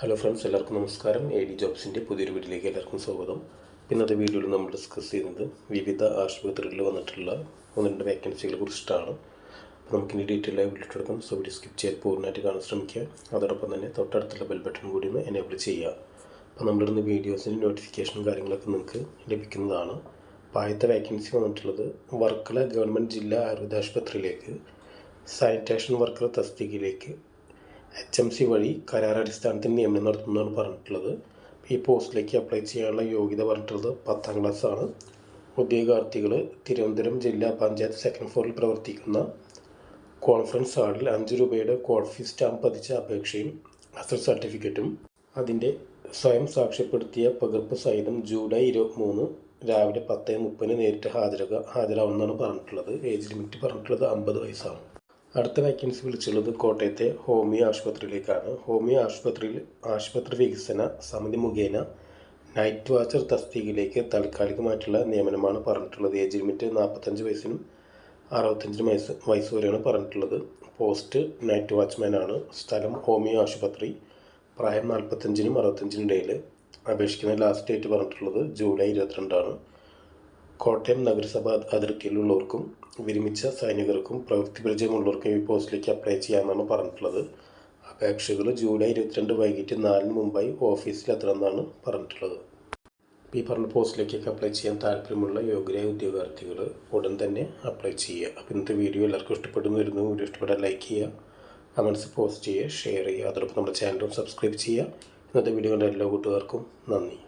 Hello friends എല്ലാവർക്കും നമസ്കാരം. A D ജോബ്സിന്റെ പുതിയൊരു വീട്ടിലേക്ക് എല്ലാവർക്കും സ്വാഗതം. ഇന്നത്തെ വീഡിയോയിൽ നമ്മൾ ഡിസ്കസ് ചെയ്യുന്നത് വിവിധ ആശുപത്രികളിൽ വന്നിട്ടുള്ള ഒന്ന് രണ്ട് വേക്കൻസികളെ കുറിച്ചിട്ടാണ് അപ്പോൾ നമുക്കിനി ഡീറ്റെയിൽ ആയി വിളിച്ചെടുക്കാം സോ വീഡിയോ സ്കിപ്പ് ചെയ്യാൻ പൂർണമായിട്ട് കാണാൻ ശ്രമിക്കുക. അതോടൊപ്പം തന്നെ തൊട്ടടുത്തുള്ള ബെൽ ബട്ടൺ കൂടി ഒന്ന് എനേബിൾ ചെയ്യുക. അപ്പോൾ നമ്മളിടുന്ന വീഡിയോസിന് നോട്ടിഫിക്കേഷനും കാര്യങ്ങളൊക്കെ നിങ്ങൾക്ക് ലഭിക്കുന്നതാണ്. അപ്പോൾ ആദ്യത്തെ വേക്കൻസി വന്നിട്ടുള്ളത് വർക്കല ഗവൺമെന്റ് ജില്ലാ ആയുർവേദ ആശുപത്രിയിലേക്ക് സാനിറ്റേഷൻ വർക്കർ തസ്തികയിലേക്ക് എച്ച് എം സി വഴി കരാറടിസ്ഥാനത്തിൽ നിയമനം നടത്തുന്നതാണ് പറഞ്ഞിട്ടുള്ളത്. ഈ പോസ്റ്റിലേക്ക് അപ്ലൈ ചെയ്യാനുള്ള യോഗ്യത പറഞ്ഞിട്ടുള്ളത് പത്താം ക്ലാസ്സാണ് ഉദ്യോഗാർത്ഥികൾ തിരുവനന്തപുരം ജില്ലാ പഞ്ചായത്ത് സെക്കൻഡ് ഫ്ലോറിൽ പ്രവർത്തിക്കുന്ന കോൺഫറൻസ് ഹാളിൽ അഞ്ച് രൂപയുടെ കോഡ് സ്റ്റാമ്പ് പതിച്ച അപേക്ഷയും അസൽ സർട്ടിഫിക്കറ്റും അതിന്റെ സ്വയം സാക്ഷ്യപ്പെടുത്തിയ പകർപ്പ് സഹിതം ജൂലൈ ഇരുപത്തിമൂന്ന് രാവിലെ പത്ത് മുപ്പതിന് നേരിട്ട് ഹാജരാക ഹാജരാവുമെന്നാണ് പറഞ്ഞിട്ടുള്ളത്. ഏജ് ലിമിറ്റ് പറഞ്ഞിട്ടുള്ളത് അമ്പത് വയസ്സാണ് അടുത്ത വേക്കൻസി വിളിച്ചുള്ളത് കോട്ടയത്തെ ഹോമിയോ ആശുപത്രിയിലേക്കാണ്. ഹോമിയോ ആശുപത്രിയിൽ ആശുപത്രി വികസന സമിതി മുഖേന നൈറ്റ് വാച്ചർ തസ്തികയിലേക്ക് താൽക്കാലികമായിട്ടുള്ള നിയമനമാണ് പറഞ്ഞിട്ടുള്ളത്. ഏജ് ലിമിറ്റ് നാൽപ്പത്തഞ്ച് വയസ്സിനും അറുപത്തഞ്ച് വയസ്സ് വയസ്സ് വരെയാണ് പറഞ്ഞിട്ടുള്ളത്. പോസ്റ്റ് നൈറ്റ് വാച്ച്മാൻ ആണ്. സ്ഥലം ഹോമിയോ ആശുപത്രി. പ്രായം നാൽപ്പത്തഞ്ചിനും അറുപത്തഞ്ചിനും ഇടയിൽ അപേക്ഷിക്കുന്ന ലാസ്റ്റ് ഡേറ്റ് പറഞ്ഞിട്ടുള്ളത് ജൂലൈ ഇരുപത്തിരണ്ടാണ്. കോട്ടയം നഗരസഭ അതിർത്തിയിലുള്ളവർക്കും വിരമിച്ച സൈനികർക്കും പ്രവൃത്തി പരിചയമുള്ളവർക്കും ഈ പോസ്റ്റിലേക്ക് അപ്ലൈ ചെയ്യാമെന്നാണ് പറഞ്ഞിട്ടുള്ളത്. അപേക്ഷകൾ ജൂലൈ ഇരുപത്തിരണ്ട് വൈകിട്ട് നാലിന് മുമ്പായി ഓഫീസിൽ എത്തണമെന്നാണ് പറഞ്ഞിട്ടുള്ളത്. ഈ പറഞ്ഞ പോസ്റ്റിലേക്കൊക്കെ അപ്ലൈ ചെയ്യാൻ താല്പര്യമുള്ള യോഗ്യരായ ഉദ്യോഗാർത്ഥികൾ ഉടൻ തന്നെ അപ്ലൈ ചെയ്യുക. അപ്പോൾ ഇന്നത്തെ വീഡിയോ എല്ലാവർക്കും ഇഷ്ടപ്പെടുന്നു വരുന്നു. വീഡിയോ ഇഷ്ടപ്പെട്ടാൽ ലൈക്ക് ചെയ്യുക കമൻസ് പോസ്റ്റ് ചെയ്യുക ഷെയർ ചെയ്യുക. അതോടൊപ്പം നമ്മുടെ ചാനലും സബ്സ്ക്രൈബ് ചെയ്യുക. ഇന്നത്തെ വീഡിയോ കണ്ട എല്ലാ കൂട്ടുകാർക്കും നന്ദി.